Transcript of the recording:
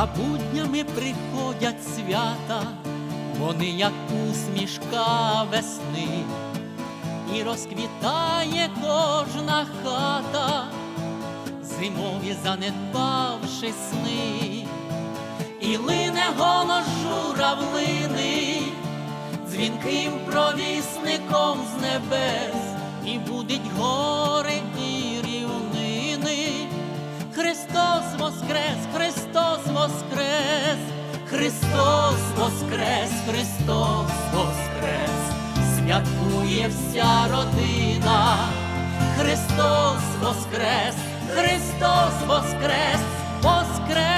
За буднями приходять свята, вони як усмішка весни, і розквітає кожна хата, зимові занедбавши сни, і лине голос журавлини, дзвінким провісником з небес, і будить гори і рівнини. Христос воскрес, Христос воскрес, Христос воскрес, святкує вся родина, Христос воскрес, Христос воскрес, Україна.